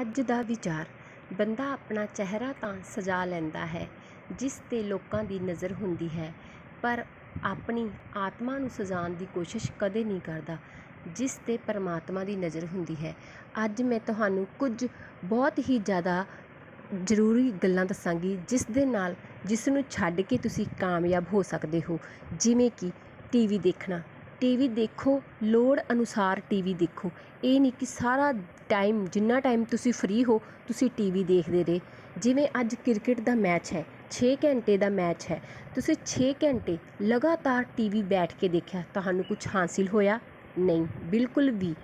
ਅੱਜ ਦਾ ਵਿਚਾਰ, ਬੰਦਾ ਆਪਣਾ ਚਿਹਰਾ ਤਾਂ ਸਜਾ ਲੈਂਦਾ ਹੈ, ਜਿਸ 'ਤੇ ਲੋਕਾਂ ਦੀ ਨਜ਼ਰ ਹੁੰਦੀ ਹੈ, ਪਰ ਆਪਣੀ ਆਤਮਾ ਨੂੰ ਸਜਾਉਣ ਦੀ ਕੋਸ਼ਿਸ਼ ਕਦੇ ਨਹੀਂ ਕਰਦਾ, ਜਿਸ 'ਤੇ ਪਰਮਾਤਮਾ ਦੀ ਨਜ਼ਰ ਹੁੰਦੀ ਹੈ। ਅੱਜ ਮੈਂ ਤੁਹਾਨੂੰ ਕੁਝ ਬਹੁਤ ਹੀ ਜ਼ਿਆਦਾ ਜ਼ਰੂਰੀ ਗੱਲਾਂ ਦੱਸਾਂਗੀ, ਜਿਸ ਦੇ ਨਾਲ ਜਿਸ ਨੂੰ ਛੱਡ ਕੇ ਤੁਸੀਂ ਕਾਮਯਾਬ ਹੋ ਸਕਦੇ ਹੋ, ਜਿਵੇਂ ਕਿ ਟੀਵੀ ਦੇਖਣਾ। ਟੀਵੀ ਦੇਖੋ, ਲੋੜ ਅਨੁਸਾਰ ਟੀਵੀ ਦੇਖੋ। ਇਹ ਨਹੀਂ ਕਿ ਸਾਰਾ ਟਾਈਮ, ਜਿੰਨਾ ਟਾਈਮ ਤੁਸੀਂ ਫ੍ਰੀ ਹੋ, ਤੁਸੀਂ ਟੀਵੀ ਦੇਖਦੇ ਰਹੇ। ਜਿਵੇਂ ਅੱਜ ਕ੍ਰਿਕਟ ਦਾ ਮੈਚ ਹੈ, ਛੇ ਘੰਟੇ ਦਾ ਮੈਚ ਹੈ। ਤੁਸੀਂ ਛੇ ਘੰਟੇ ਲਗਾਤਾਰ ਟੀਵੀ ਬੈਠ ਕੇ ਦੇਖਿਆ, ਤੁਹਾਨੂੰ ਕੁਛ ਹਾਸਿਲ ਹੋਇਆ? ਨਹੀਂ, ਬਿਲਕੁਲ ਵੀ।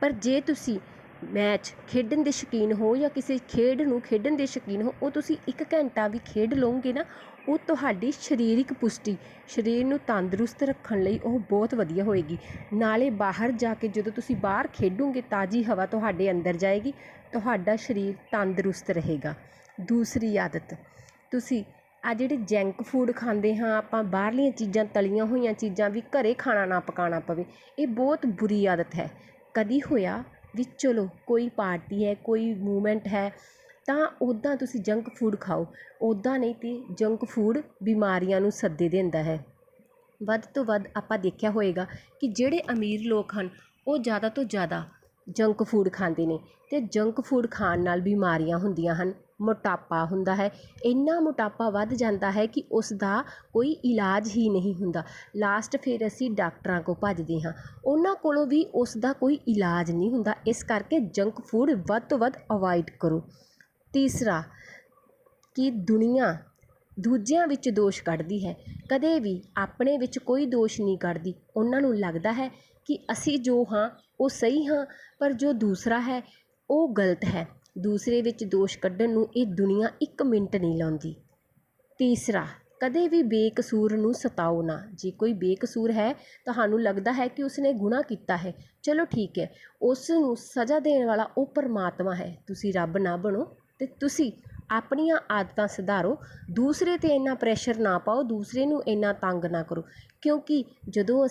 ਪਰ ਜੇ ਤੁਸੀਂ ਮੈਚ ਖੇਡਣ ਦੇ ਸ਼ੌਕੀਨ ਹੋ ਜਾਂ ਕਿਸੇ ਖੇਡ ਨੂੰ ਖੇਡਣ ਦੇ ਸ਼ੌਕੀਨ ਹੋ, ਉਹ ਤੁਸੀਂ ਇੱਕ ਘੰਟਾ ਵੀ ਖੇਡ ਲਓਗੇ ਨਾ, ਉਹ ਤੁਹਾਡੀ ਸਰੀਰਕ ਪੁਸ਼ਟੀ, ਸਰੀਰ ਨੂੰ ਤੰਦਰੁਸਤ ਰੱਖਣ ਲਈ ਉਹ ਬਹੁਤ ਵਧੀਆ ਹੋਏਗੀ। ਨਾਲੇ ਬਾਹਰ ਜਾ ਕੇ ਜਦੋਂ ਤੁਸੀਂ ਬਾਹਰ ਖੇਡੋਗੇ, ਤਾਜ਼ੀ ਹਵਾ ਤੁਹਾਡੇ ਅੰਦਰ ਜਾਏਗੀ, ਤੁਹਾਡਾ ਸਰੀਰ ਤੰਦਰੁਸਤ ਰਹੇਗਾ। ਦੂਸਰੀ ਆਦਤ, ਤੁਸੀਂ ਆ ਜਿਹੜੇ ਜੰਕ ਫੂਡ ਖਾਂਦੇ ਹਾਂ, ਆਪਾਂ ਬਾਹਰਲੀਆਂ ਚੀਜ਼ਾਂ, ਤਲੀਆਂ ਹੋਈਆਂ ਚੀਜ਼ਾਂ ਵੀ ਘਰੇ ਖਾਣਾ ਨਾ ਪਕਾਉਣਾ ਪਵੇ, ਇਹ ਬਹੁਤ ਬੁਰੀ ਆਦਤ ਹੈ। ਕਦੀ ਹੋਇਆ ਵੀ ਚਲੋ ਕੋਈ ਪਾਰਟੀ ਹੈ, ਕੋਈ ਮੂਵਮੈਂਟ ਹੈ, ਤਾਂ ਉੱਦਾਂ ਤੁਸੀਂ ਜੰਕ ਫੂਡ ਖਾਓ। ਉੱਦਾਂ ਨਹੀਂ ਤਾਂ ਜੰਕ ਫੂਡ ਬਿਮਾਰੀਆਂ ਨੂੰ ਸੱਦੇ ਦਿੰਦਾ ਹੈ। ਵੱਧ ਤੋਂ ਵੱਧ ਆਪਾਂ ਦੇਖਿਆ ਹੋਏਗਾ ਕਿ ਜਿਹੜੇ ਅਮੀਰ ਲੋਕ ਹਨ, ਉਹ ਜ਼ਿਆਦਾ ਤੋਂ ਜ਼ਿਆਦਾ ਜੰਕ ਫੂਡ ਖਾਂਦੇ ਨੇ ਅਤੇ ਜੰਕ ਫੂਡ ਖਾਣ ਨਾਲ ਬਿਮਾਰੀਆਂ ਹੁੰਦੀਆਂ ਹਨ, ਮੋਟਾਪਾ ਹੁੰਦਾ ਹੈ। ਇੰਨਾ ਮੋਟਾਪਾ ਵੱਧ ਜਾਂਦਾ ਹੈ ਕਿ ਉਸ ਦਾ ਕੋਈ ਇਲਾਜ ਹੀ ਨਹੀਂ ਹੁੰਦਾ। ਲਾਸਟ ਫਿਰ ਅਸੀਂ ਡਾਕਟਰਾਂ ਕੋਲ ਭੱਜਦੇ ਹਾਂ। ਉਹਨਾਂ ਕੋਲੋਂ ਵੀ ਉਸ ਦਾ ਕੋਈ ਇਲਾਜ ਨਹੀਂ ਹੁੰਦਾ। ਇਸ ਕਰਕੇ ਜੰਕ ਫੂਡ ਵੱਧ ਤੋਂ ਵੱਧ ਅਵੋਇਡ ਕਰੋ। ਤੀਸਰਾ, ਕਿ ਦੁਨੀਆ ਦੂਜਿਆਂ ਵਿੱਚ ਦੋਸ਼ ਕੱਢਦੀ ਹੈ। ਕਦੇ ਵੀ ਆਪਣੇ ਵਿੱਚ ਕੋਈ ਦੋਸ਼ ਨਹੀਂ ਕੱਢਦੀ। ਉਹਨਾਂ ਨੂੰ ਲੱਗਦਾ ਹੈ ਕਿ ਅਸੀਂ ਜੋ ਹਾਂ, ਉਹ ਸਹੀ ਹਾਂ, ਪਰ ਜੋ ਦੂਸਰਾ ਹੈ, ਉਹ ਗਲਤ ਹੈ। ਦੂਸਰੇ ਵਿੱਚ ਦੋਸ਼ ਕੱਢਣ ਨੂੰ ਇਹ ਦੁਨੀਆ ਇੱਕ ਮਿੰਟ ਨਹੀਂ ਲਾਉਂਦੀ। ਤੀਸਰਾ, ਕਦੇ ਵੀ ਬੇਕਸੂਰ ਨੂੰ ਸਤਾਓ ਨਾ। ਜੇ ਕੋਈ ਬੇਕਸੂਰ ਹੈ, ਤੁਹਾਨੂੰ ਲੱਗਦਾ ਹੈ ਕਿ ਉਸਨੇ ਗੁਨਾਹ ਕੀਤਾ ਹੈ, ਚਲੋ ਠੀਕ ਹੈ। ਉਸ ਨੂੰ ਸਜ਼ਾ ਦੇਣ ਵਾਲਾ ਉਹ ਪਰਮਾਤਮਾ ਹੈ। ਤੁਸੀਂ ਰੱਬ ਨਾ ਬਣੋ ਅਤੇ ਤੁਸੀਂ ਆਪਣੀਆਂ ਆਦਤਾਂ ਸੁਧਾਰੋ, ਦੂਸਰੇ ਤੇ ਇੰਨਾ ਪ੍ਰੈਸ਼ਰ ਨਾ ਪਾਓ, ਦੂਸਰੇ ਨੂੰ ਇੰਨਾ ਤੰਗ ਨਾ ਕਰੋ। ਕਿਉਂਕਿ ਜਦੋਂ